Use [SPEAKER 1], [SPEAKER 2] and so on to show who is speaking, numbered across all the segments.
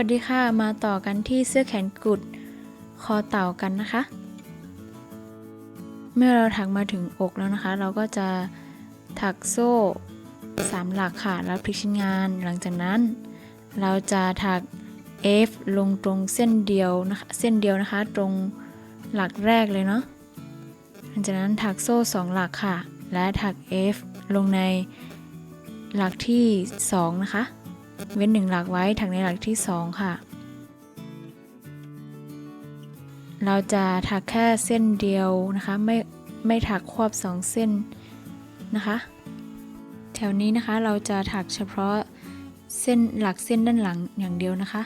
[SPEAKER 1] วัสดีค่ะ มาต่อกันที่เสื้อแขนกุด คอเต่ากันนะคะ เมื่อเราถักมาถึงอกแล้วนะคะ เราก็จะถักโซ่สามหลักค่ะแล้วพลิกชิ้นงานหลังจากนั้น เราจะถัก F ลงตรงเส้นเดียวนะคะเส้นเดียวนะคะ ตรงหลักแรกเลยเนาะหลังจากนั้นถักโซ่สองหลักค่ะ และถัก F ลงในหลักที่ 2 นะคะ เว้นหนึ่งหลักไว้ถักในหลักที่ 2 ค่ะ เราจะถักแค่เส้นเดียวนะคะ ไม่ไม่ถักควบสองเส้นนะคะ แถวนี้นะคะเราจะถักเฉพาะเส้นหลักเส้นด้านหลังอย่างเดียวนะคะ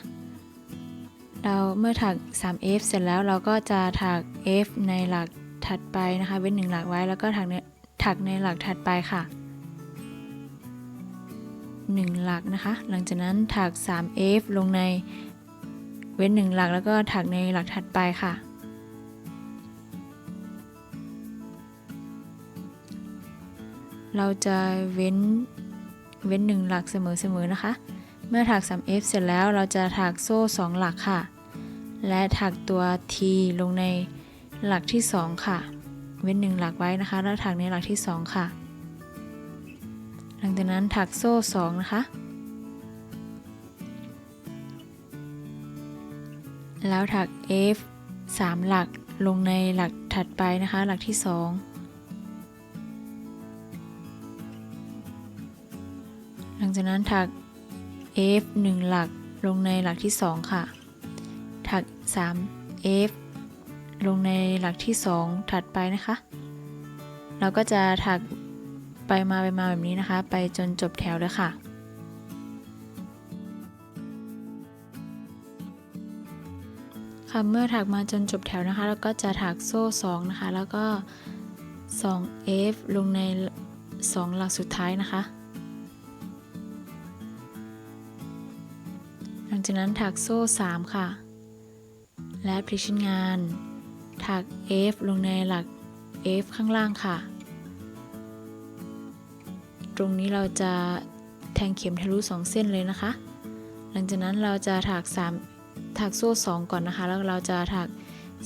[SPEAKER 1] เราเมื่อถัก 3F เสร็จแล้วเราก็จะถัก F ในหลักถัดไปนะคะ เว้นหนึ่งหลักไว้แล้วก็ถักในถักในหลักถัดไปค่ะ 1 หลักนะคะ หลังจากนั้นถัก 3F ลงในเว้น 1 หลักแล้วก็ถักในหลักถัดไปค่ะ เราจะเว้นเว้น 1 หลักเสมอๆนะคะ เมื่อถัก 3F เสร็จแล้วเราจะถักโซ่ 2 หลักค่ะ และถักตัว T ลงในหลักที่ 2 ค่ะ เว้น 1 หลักไว้นะคะ แล้วถักในหลักที่ 2 ค่ะ หลังจากนั้นถักโซ่2นะคะ แล้วถัก F 3 หลักลงในหลักถัดไปนะคะ หลักที่ 2 หลังจากนั้นถัก F 1 หลักลงในหลักที่ 2 ค่ะ ถัก 3 F ลงในหลักที่ 2 ถัดไปนะคะ เราก็จะถัก ไปมาไปมาแบบนี้นะคะ ไปจนจบแถวเลยค่ะค่ะเมื่อถักมาจนจบแถวนะคะ แล้วก็จะถักโซ่2นะคะ แล้วก็ 2 F ลงใน 2 หลักสุดท้ายนะคะ หลังจากนั้นถักโซ่ 3 ค่ะ และพลิกชิ้นงาน ถัก F ลงในหลัก F ข้างล่างค่ะ ตรงนี้เราจะแทงเข็มทะลุ2 เส้นเลยนะคะ หลังจากนั้นเราจะถัก 3 ถักโซ่ 2 ก่อนนะคะ แล้วเราจะถัก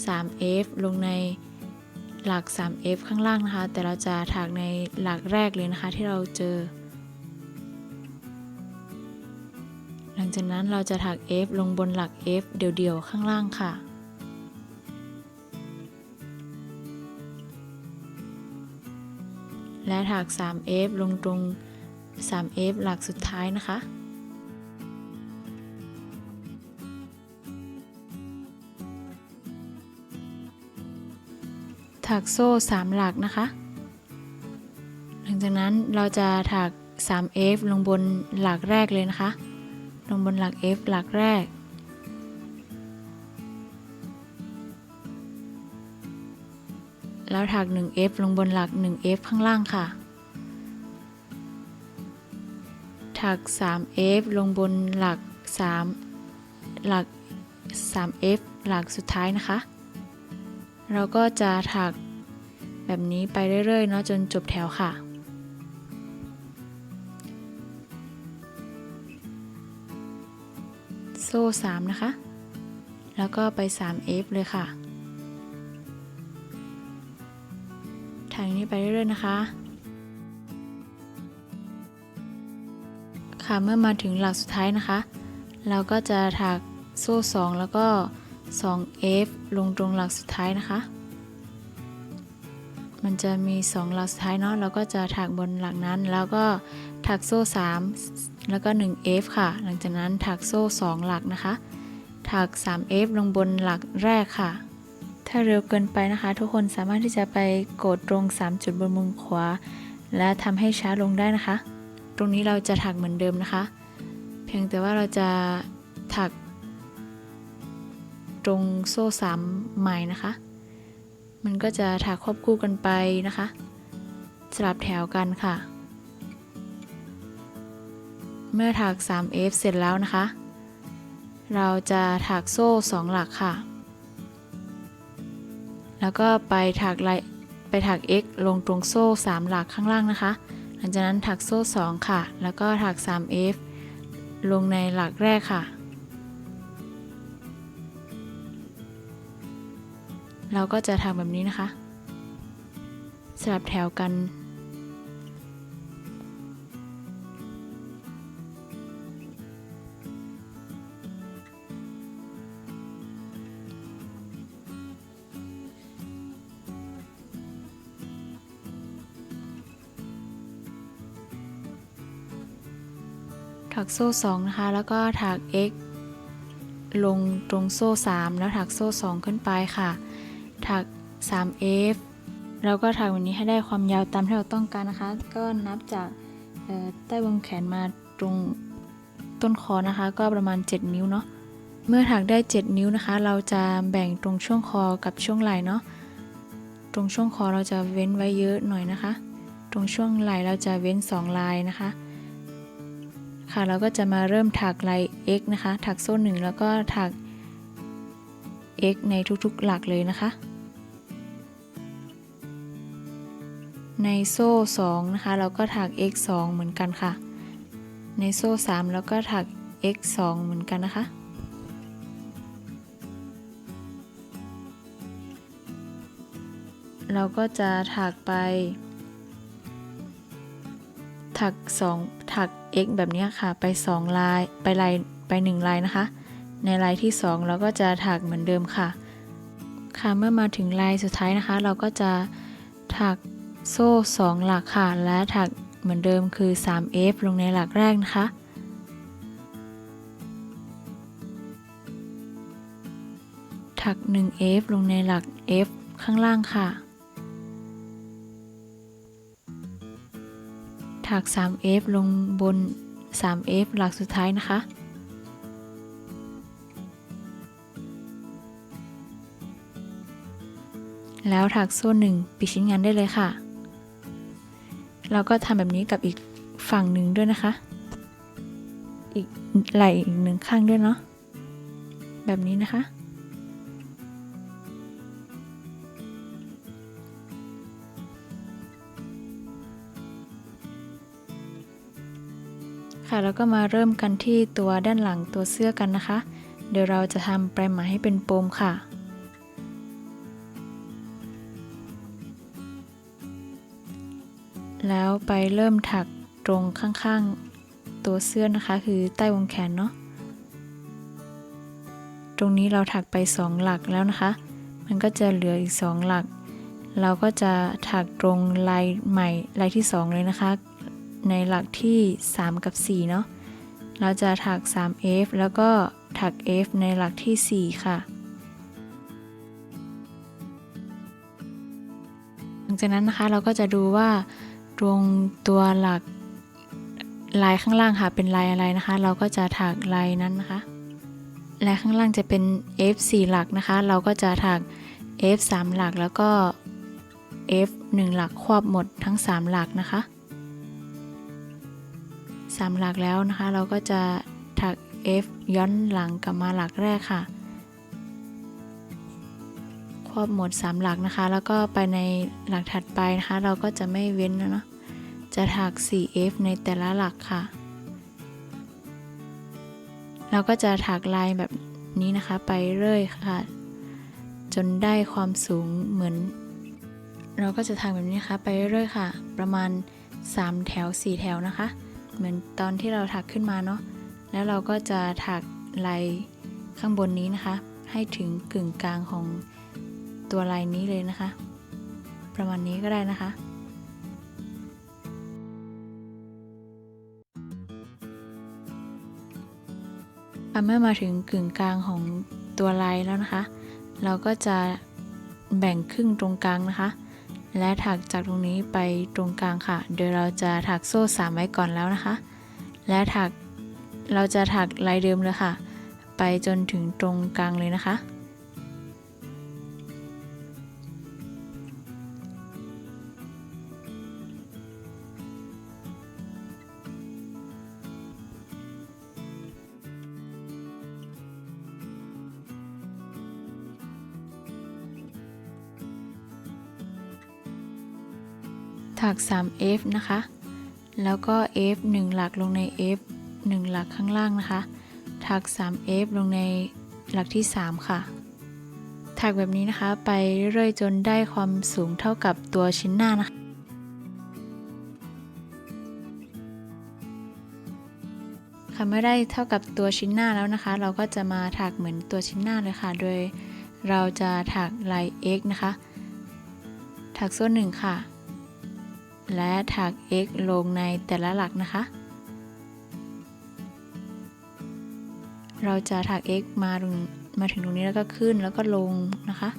[SPEAKER 1] 3F ลงในหลัก 3F ข้างล่างนะคะ แต่เราจะถักในหลักแรกเลยนะคะที่เราเจอ หลังจากนั้นเราจะถัก F ลงบนหลัก F เดี่ยวๆข้างล่างค่ะ และถัก 3F ลงตรง 3F หลักสุดท้ายนะคะ ถักโซ่ 3 หลักนะคะ หลังจากนั้นเราจะถัก 3F ลงบนหลักแรกเลยนะคะ ลงบนหลัก F หลักแรก แล้วถัก 1F ลงบนหลัก 1F ข้างล่างค่ะ ถัก 3F ลงบนหลัก 3 หลัก 3F หลักสุดท้ายนะคะ เราก็จะถักแบบนี้ไปเรื่อยๆเนาะจนจบแถวค่ะโซ่ 3 นะคะ แล้วก็ไป 3F เลยค่ะ ทางนี้ไปเรื่อยๆนะคะ ค่ะเมื่อมาถึงหลักสุดท้ายนะคะ เราก็จะถักโซ่ 2 แล้วก็ 2F ลงตรงหลักสุดท้ายนะคะ มันจะมี 2 หลักสุดท้ายเนาะเราก็จะถักบนหลักนั้น แล้วก็ถักโซ่ 3 แล้วก็ 1F ค่ะ หลังจากนั้นถักโซ่ 2 หลักนะคะ ถัก 3F ลงบนหลักแรกค่ะ ถ้าเร็วเกินไปนะคะ ทุกคนสามารถที่จะไปกดตรง 3 จุดบนมุมขวา และทำให้ช้าลงได้นะคะ ตรงนี้เราจะถักเหมือนเดิมนะคะ เพียงแต่ว่าเราจะถัก ตรงโซ่3ใหม่นะคะ มันก็จะถักควบคู่กันไปนะคะ สลับแถวกันค่ะ เมื่อถัก 3F เสร็จแล้วนะคะ เราจะถักโซ่ 2 หลักค่ะ แล้วก็ไปถักลายไปถัก x ลงตรงโซ่ 3 หลักข้างล่างนะคะ หลังจากนั้นถักโซ่ 2 ค่ะ แล้วก็ถัก 3f ลงในหลักแรกค่ะ เราก็จะทำแบบนี้นะคะ สลับแถวกัน โซ่ 2 นะคะ แล้วก็ถัก x ลงตรงโซ่ 3 แล้วถักโซ่ 2 ขึ้นไปค่ะ ถัก 3f แล้วก็ถักแบบนี้ให้ได้ความยาวตามที่เราต้องการนะคะ ก็นับจากใต้วงแขนมาตรงต้นคอนะคะ ก็ประมาณ 7 นิ้วเนาะ เมื่อถักได้ 7 นิ้วนะคะ เราจะแบ่งตรงช่วงคอกับช่วงไหล่เนาะ ตรงช่วงคอเราจะเว้นไว้เยอะหน่อยนะคะ ตรงช่วงไหล่เราจะเว้น 2 ลายนะคะ ค่ะ เราก็จะมาเริ่มถักลาย x นะคะ ถักโซ่หนึ่งแล้วก็ถัก x ในทุกๆหลักเลยนะคะ ในโซ่2นะคะ เราก็ถัก x 2เหมือนกันค่ะ ในโซ่3แล้วก็ถัก x 2เหมือนกันนะคะเราก็จะถักไป ถัก 2 ถัก x แบบนี้ค่ะ ไป 2 ลาย ไปลายไป 1 ลายนะคะ ในลายที่ 2 เราก็จะถักเหมือนเดิมค่ะ ค่ะ เมื่อมาถึงลายสุดท้ายนะคะ เราก็จะถักโซ่ 2 หลักค่ะ และถักเหมือนเดิมคือ 3f ลงในหลักแรกนะคะ ถัก 1f ลงในหลัก f ข้างล่างค่ะ ถัก 3f ลงบน 3f หลักสุดท้ายนะคะ แล้วถักโซ่หนึ่งปิดชิ้นงานได้เลยค่ะ เราก็ทำแบบนี้กับอีกฝั่งหนึ่งด้วยนะคะ อีกไหล่อีกหนึ่งข้างด้วยเนาะ แบบนี้นะคะ ค่ะ แล้วก็มาเริ่มกันที่ตัวด้านหลังตัวเสื้อกันนะคะ เดี๋ยวเราจะทำปลายไหมให้เป็นปมค่ะแล้วไปเริ่มถักตรงข้างๆ ตัวเสื้อนะคะคือใต้วงแขนเนาะ ตรงนี้เราถักไป 2 หลักแล้วนะคะ มันก็จะเหลืออีก 2 หลัก เราก็จะถักตรงลายใหม่ลายที่ 2 เลยนะคะ ในหลักที่ 3 กับ 4 เนาะ เราจะถัก 3f แล้วก็ถัก f ในหลักที่ 4 ค่ะ หลังจากนั้นนะคะเราก็จะดูว่าตรงตัวหลักลายข้างล่างค่ะเป็นลายอะไรนะคะ เราก็จะถักลายนั้นนะคะลายข้างล่างจะเป็น f 4หลักนะคะ เราก็จะถัก f 3หลักแล้วก็ f 1หลักควบหมดทั้ง 3 หลักนะคะ 3หลักแล้วนะคะ เราก็จะถัก f ย้อนหลังกลับมาหลักแรกค่ะ ควบหมด3หลักนะคะ แล้วก็ไปในหลักถัดไปนะคะ เราก็จะไม่เว้นนะจะถัก 4f ในแต่ละหลักค่ะ เราก็จะถักลายแบบนี้นะคะไปเรื่อยค่ะ จนได้ความสูงเหมือน เราก็จะถักแบบนี้นะคะ ไปเรื่อยค่ะ ประมาณ 3 แถว 4 แถวนะคะ เหมือนตอนที่เราถักขึ้นมาเนาะแล้วเราก็จะถักลายข้างบนนี้นะคะ ให้ถึงกึ่งกลางของตัวลายนี้เลยนะคะ ประมาณนี้ก็ได้นะคะเมื่อมาถึงกึ่งกลางของตัวลายแล้วนะคะ เราก็จะแบ่งครึ่งตรงกลางนะคะ และถักจากตรงนี้ไปตรงกลางค่ะ โดยเราจะถักโซ่สามไว้ก่อนแล้วนะคะ และถักเราจะถักลายเดิมเลยค่ะ ไปจนถึงตรงกลางเลยนะคะ ถัก 3f นะคะ แล้วก็ f 1 หลักลงใน f 1 หลักข้างล่างนะคะ ถัก 3f ลงในหลักที่ 3 ค่ะ ถักแบบนี้นะคะ ไปเรื่อยจนได้ความสูงเท่ากับตัวชิ้นหน้านะคะค่ะเมื่อได้เท่ากับตัวชิ้นหน้าแล้วนะคะ เราก็จะมาถักเหมือนตัวชิ้นหน้าเลยค่ะ โดยเราจะถักลาย x นะคะ ถักโซ่หนึ่งค่ะ และถัก x ลงในแต่ละหลักนะคะ เราจะถัก x มาตรงมาถึงตรงนี้แล้วก็ขึ้นแล้วก็ลงนะคะ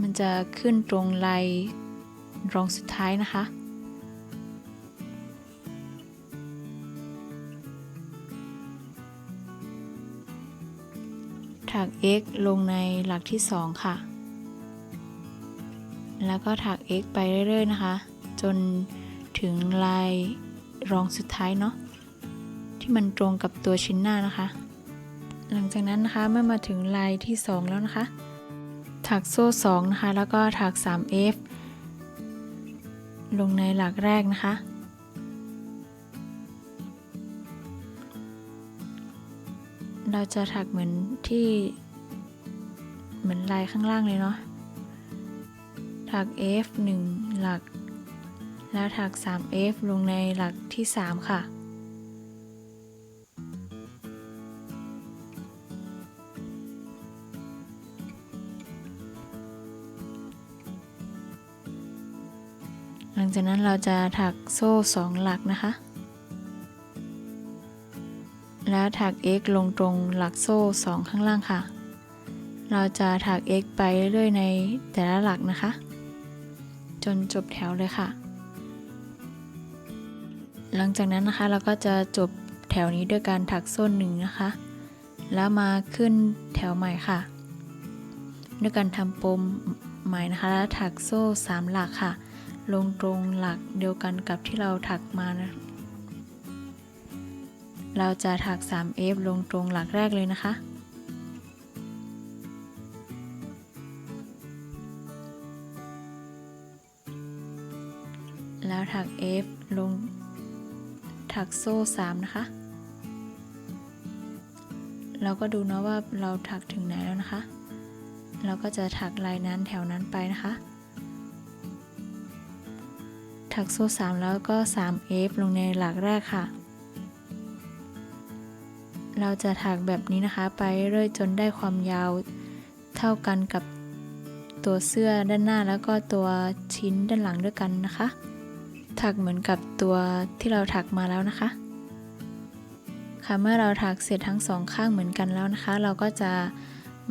[SPEAKER 1] มันจะขึ้นตรงลายรองสุดท้ายนะคะถัก x ลงในหลักที่ 2 ค่ะ แล้วก็ถัก x ไปเรื่อย ๆ นะคะ จนถึงลายรองสุดท้ายเนาะที่มันตรงกับตัวชิ้นหน้านะคะ หลังจากนั้นนะคะเมื่อมาถึงลายที่ 2 แล้วนะคะ ถักโซ่2นะคะ แล้วก็ถัก 3f ลงในหลักแรกนะคะ เราจะถักเหมือนที่เหมือนลายข้างล่างเลยเนาะ ถัก F 1 หลัก แล้วถัก 3F ลงในหลักที่ 3 ค่ะ หลังจากนั้นเราจะถักโซ่ 2 หลักนะคะ แล้วถัก x ลงตรงหลักโซ่ 2 ข้างล่างค่ะ เราจะถัก x ไปเรื่อยๆในแต่ละหลักนะคะ จนจบแถวเลยค่ะ หลังจากนั้นนะคะเราก็จะจบแถวนี้ด้วยการถักโซ่หนึ่งนะคะ แล้วมาขึ้นแถวใหม่ค่ะ ด้วยการทำปมใหม่นะคะ แล้วถักโซ่3หลักค่ะ ลงตรงหลักเดียวกันกับที่เราถักมานะเราจะถัก 3f ลงตรงหลักแรกเลยนะคะ ถัก f ลงถักโซ่ 3 นะคะ เราก็ดูนะว่าเราถักถึงไหนแล้วนะคะ เราก็จะถักลายนั้นแถวนั้นไปนะคะ ถักโซ่ 3 แล้วก็ 3f ลงในหลักแรกค่ะ เราจะถักแบบนี้นะคะ ไปเรื่อยจนได้ความยาวเท่ากันกับตัวเสื้อด้านหน้าแล้วก็ตัวชิ้นด้านหลังด้วยกันนะคะ ถักเหมือนกับตัวที่เราถักมาแล้วนะคะ ค่ะเมื่อเราถักเสร็จทั้งสองข้างเหมือนกันแล้วนะคะ เราก็จะ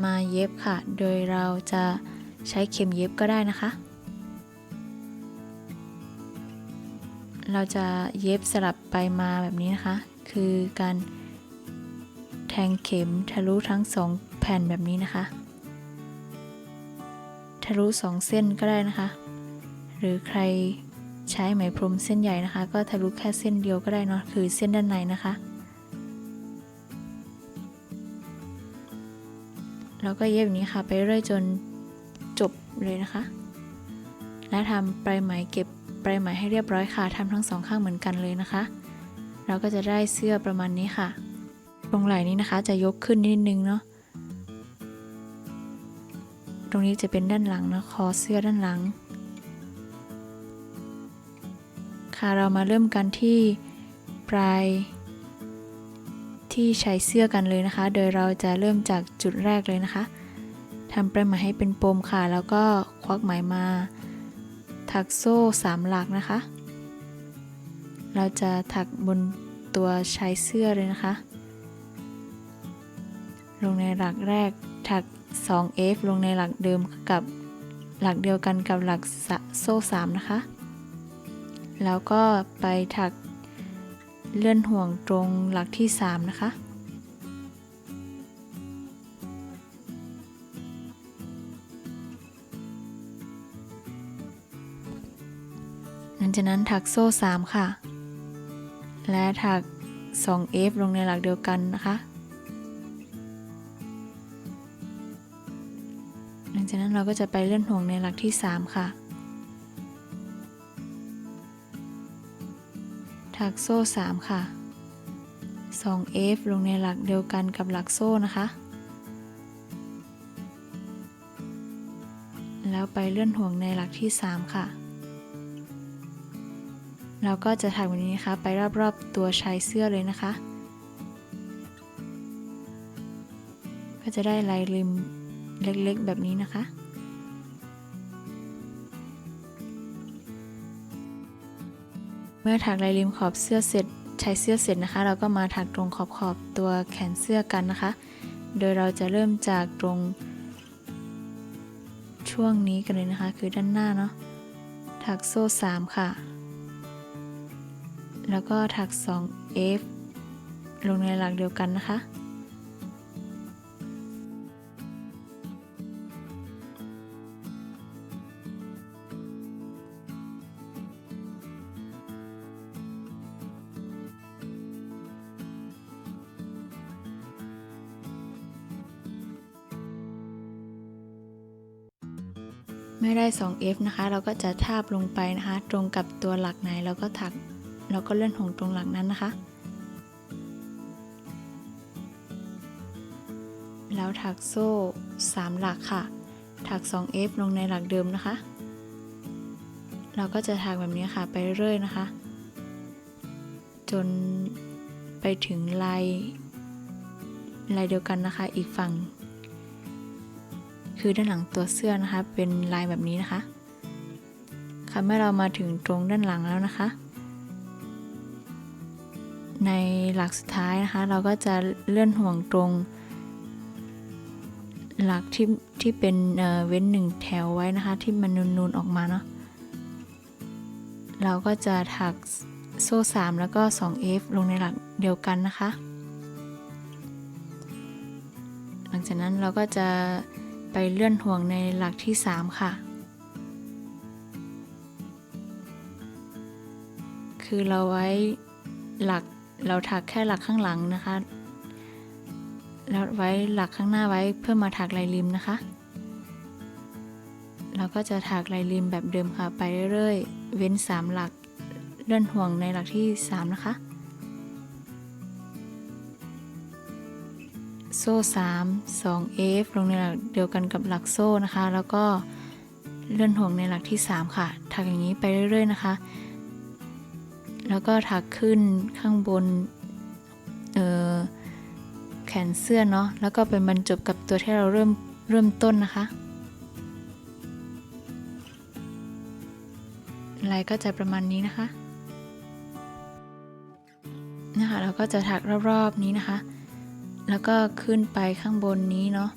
[SPEAKER 1] มาเย็บค่ะ โดยเราจะใช้เข็มเย็บก็ได้นะคะ เราจะเย็บสลับไปมาแบบนี้นะคะ คือการแทงเข็มทะลุทั้งสองแผ่นแบบนี้นะคะ ทะลุสองเส้นก็ได้นะคะ หรือใคร ใช้ไหมพรมเส้นใหญ่นะคะ ก็ทะลุแค่เส้นเดียวก็ได้เนาะคือเส้นด้านในนะคะ แล้วก็เย็บแบบนี้ค่ะ ไปเรื่อยจนจบเลยนะคะ และทำปลายไหมเก็บปลายไหมให้เรียบร้อยค่ะทำทั้งสองข้างเหมือนกันเลยนะคะ เราก็จะได้เสื้อประมาณนี้ค่ะ ตรงไหล่นี้นะคะจะยกขึ้นนิดนึงเนาะตรงนี้จะเป็นด้านหลังนะคอเสื้อด้านหลัง เรามาเริ่มกันที่ปลายที่ใช้เสื้อกันเลยนะคะ โดยเราจะเริ่มจากจุดแรกเลยนะคะทำปลายไหมให้เป็นปมค่ะ แล้วก็ควักไหมมา ถักโซ่สามหลักนะคะ เราจะถักบนตัวชายเสื้อเลยนะคะ ลงในหลักแรกถัก 2f ลงในหลักเดิมกับหลักเดียวกันกับหลักโซ่3นะคะ แล้วก็ไปถักเลื่อนห่วงตรงหลักที่ 3 นะคะ หลังจากนั้นถักโซ่ 3 ค่ะ และถัก 2f ลงในหลักเดียวกันนะคะ หลังจากนั้นเราก็จะไปเลื่อนห่วงในหลักที่ 3 ค่ะ ถักโซ่ 3 ค่ะ 2F ลงในหลักเดียวกันกับหลักโซ่นะคะ แล้วไปเลื่อนห่วงในหลักที่ 3 ค่ะ เราก็จะถักแบบนี้นะคะ ไปรอบๆตัวชายเสื้อเลยนะคะ ก็จะได้ลายริมเล็กๆแบบนี้นะคะ เมื่อถักลายริมขอบเสื้อเสร็จใช้เสื้อเสร็จนะคะ เราก็มาถักตรงขอบขอบตัวแขนเสื้อกันนะคะ โดยเราจะเริ่มจากตรงช่วงนี้กันเลยนะคะ คือด้านหน้าเนาะถักโซ่ 3 ค่ะ แล้วก็ถัก 2 F ลงในหลักเดียวกันนะคะ ได้ 2F นะคะ เราก็จะทาบลงไปนะคะ ตรงกับตัวหลักไหนเราก็ถักเราก็เลื่อนหงตรงหลักนั้นนะคะ แล้วถักโซ่ 3 หลักค่ะ ถัก 2F ลงในหลักเดิมนะคะ เราก็จะถักแบบนี้ค่ะไปเรื่อยนะคะ จนไปถึงลายลายเดียวกันนะคะอีกฝั่ง คือด้านหลังตัวเสื้อนะคะ เป็นลายแบบนี้นะคะ ค่ะเมื่อเรามาถึงตรงด้านหลังแล้วนะคะ ในหลักสุดท้ายนะคะ เราก็จะเลื่อนห่วงตรง หลักที่ที่เป็นเเว้นหนึ่งแถวไว้นะคะ ที่มันนูนๆออกมาเนาะเราก็จะถักโซ่ 3 แล้วก็ 2F ลงในหลักเดียวกันนะคะ หลังจากนั้นเราก็จะ ไปเลื่อนห่วงในหลักที่ 3 ค่ะ คือเราไว้หลักเราถักแค่หลักข้างหลังนะคะ แล้วไว้หลักข้างหน้าไว้เพื่อมาถักลายริมนะคะ เราก็จะถักลายริมแบบเดิมค่ะ ไปเรื่อยๆ เว้น 3 หลัก เลื่อนห่วงในหลักที่ 3 นะคะ ซ่3 2 F ลงในหลักเดียวกันกับหลักโซ่นะคะ แล้วก็เลื่อนห่วงในหลักที่ 3 ค่ะ ถักอย่างนี้ไปเรื่อย ๆ นะคะ แล้วก็ถักขึ้นข้างบนเออแขนเสื้อเนาะ แล้วก็เป็นบรรจบกับตัวที่เราเริ่มเริ่มต้นนะคะลายก็จะประมาณนี้นะคะ นะคะ เราก็จะถักรอบๆนี้นะคะ แล้วก็ขึ้นไปข้างบนนี้เนาะ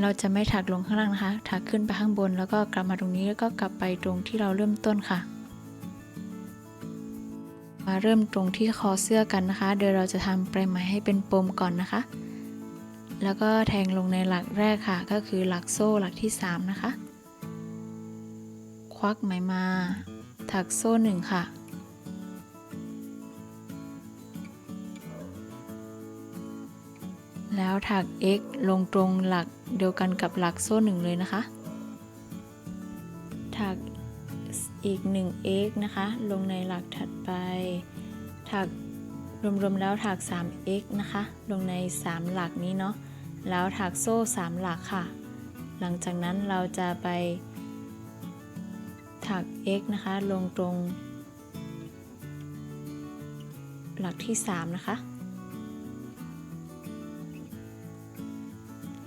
[SPEAKER 1] เราจะไม่ถักลงข้างล่างนะคะ ถักขึ้นไปข้างบนแล้วก็กลับมาตรงนี้แล้วก็กลับไปตรงที่เราเริ่มต้นค่ะ มาเริ่มตรงที่คอเสื้อกันนะคะโดยเราจะทำปลายไหมให้เป็นปมก่อนนะคะ แล้วก็แทงลงในหลักแรกค่ะ ก็คือหลักโซ่หลักที่ 3 นะคะ ควักไหมมา ถักโซ่หนึ่งค่ะ แล้วถัก x ลงตรงหลักเดียวกันกับหลักโซ่หนึ่งเลยนะคะ ถักอีก 1 x นะคะ ลงในหลักถัดไป ถักรวมๆแล้วถัก 3x นะคะ ลงใน 3 หลักนี้เนาะ แล้วถักโซ่ 3 หลักค่ะ หลังจากนั้นเราจะไป ถัก x นะคะ ลงตรง หลักที่ 3 นะคะ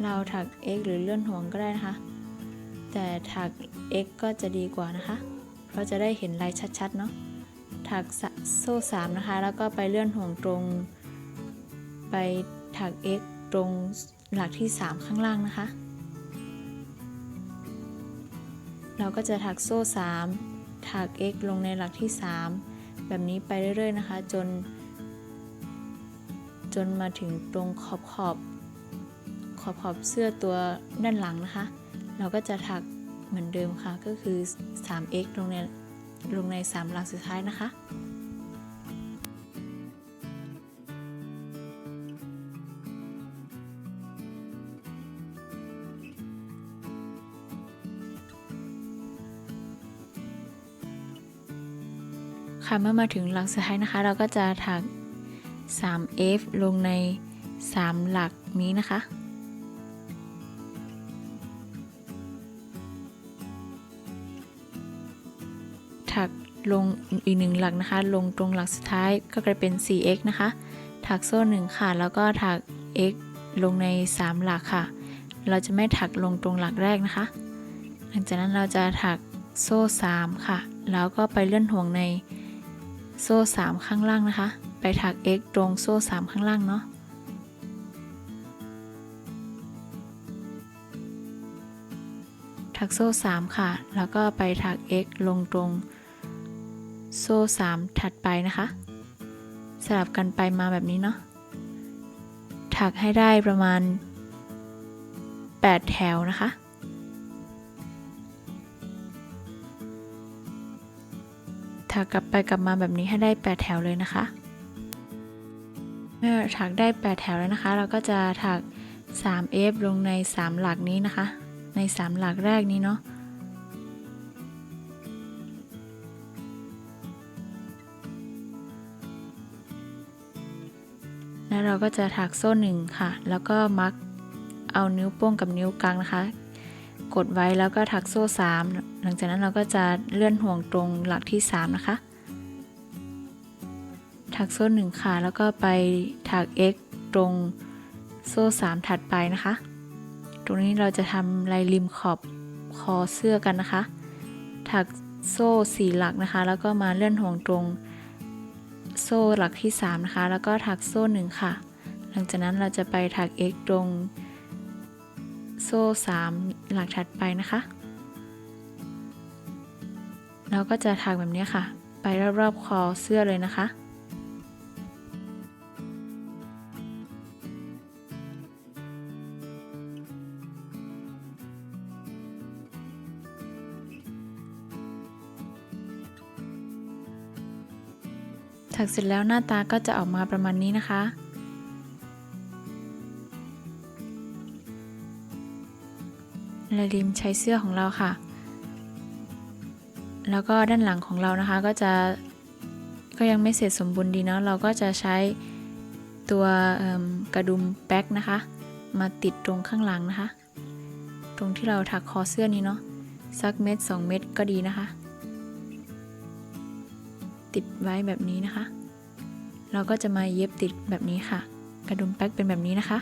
[SPEAKER 1] เราถัก x หรือเลื่อนห่วงก็ได้นะคะ แต่ถัก x ก็จะดีกว่านะคะ เพราะจะได้เห็นลายชัดๆเนาะ ถักโซ่3นะคะ แล้วก็ไปเลื่อนห่วงตรง ไปถัก x ตรงหลักที่ 3 ข้างล่างนะคะ เราก็จะถักโซ่ 3 ถัก x ลงในหลักที่ 3 แบบนี้ไปเรื่อยๆนะคะ จน จนมาถึงตรงขอบขอบ ขอบขอบเสื้อตัวด้านหลังนะคะ เราก็จะถักเหมือนเดิมค่ะ ก็คือ 3x ลงในลงใน 3 หลักสุดท้ายนะคะค่ะเมื่อมาถึงหลักสุดท้ายนะคะ เราก็จะถัก 3f ลงใน 3 หลักนี้นะคะ ถักลงอีกหนึ่งหลักนะคะ ลงตรงหลักสุดท้ายก็กลายเป็น 4x นะคะ ถักโซ่หนึ่งค่ะ แล้วก็ถัก x ลงใน 3 หลักค่ะ เราจะไม่ถักลงตรงหลักแรกนะคะ หลังจากนั้นเราจะถักโซ่ 3 ค่ะ แล้วก็ไปเลื่อนห่วงในโซ่ 3 ข้างล่างนะคะ ไปถัก x ตรงโซ่ 3 ข้างล่างเนาะถักโซ่ 3 ค่ะ แล้วก็ไปถัก x ลงตรง โซ่ 3 ถัดไปนะคะ สลับกันไปมาแบบนี้เนาะถักให้ได้ประมาณ 8 แถวนะคะ ถักกลับไปกลับมาแบบนี้ให้ได้ 8 แถวเลยนะคะ เมื่อถักได้ 8 แถวแล้วนะคะ เราก็จะถัก 3f ลงใน 3 หลักนี้นะคะ ใน 3 หลักแรกนี้เนาะ แล้วเราก็จะถักโซ่หนึ่งค่ะ แล้วก็มัดเอานิ้วโป้งกับนิ้วกลางนะคะ กดไว้แล้วก็ถักโซ่3หลังจากนั้นเราก็จะเลื่อนห่วงตรงหลักที่ 3 นะคะ ถักโซ่หนึ่งค่ะ แล้วก็ไปถัก x ตรงโซ่ 3 ถัดไปนะคะ ตรงนี้เราจะทำลายริมขอบคอเสื้อกันนะคะ ถักโซ่สี่หลักนะคะ แล้วก็มาเลื่อนห่วงตรง โซ่หลักที่ 3 นะคะ แล้วก็ถักโซ่ 1 ค่ะ หลังจากนั้นเราจะไปถัก x ตรง โซ่ 3 หลักถัดไปนะคะ เราก็จะถักแบบนี้ค่ะ ไปรอบๆคอเสื้อเลยนะคะ ถักเสร็จแล้วหน้าตาก็จะออกมาประมาณนี้นะคะลายริมใช้เสื้อของเราค่ะ แล้วก็ด้านหลังของเรานะคะก็จะก็ยังไม่เสร็จสมบูรณ์ดีเนาะเราก็จะใช้ตัวกระดุมแบ็กนะคะ มาติดตรงข้างหลังนะคะ ตรงที่เราถักคอเสื้อนี้เนาะสักเม็ด2เม็ดก็ดีนะคะ ติดไว้แบบนี้นะคะ เราก็จะมาเย็บติดแบบนี้ค่ะ กระดุมแป๊กเป็นแบบนี้นะคะ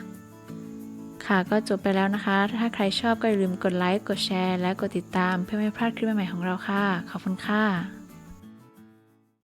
[SPEAKER 1] ค่ะก็จบไปแล้วนะคะ ถ้าใครชอบก็อย่าลืมกดไลค์ กดแชร์ และกดติดตามเพื่อไม่พลาดคลิปใหม่ๆของเราค่ะ ขอบคุณค่ะ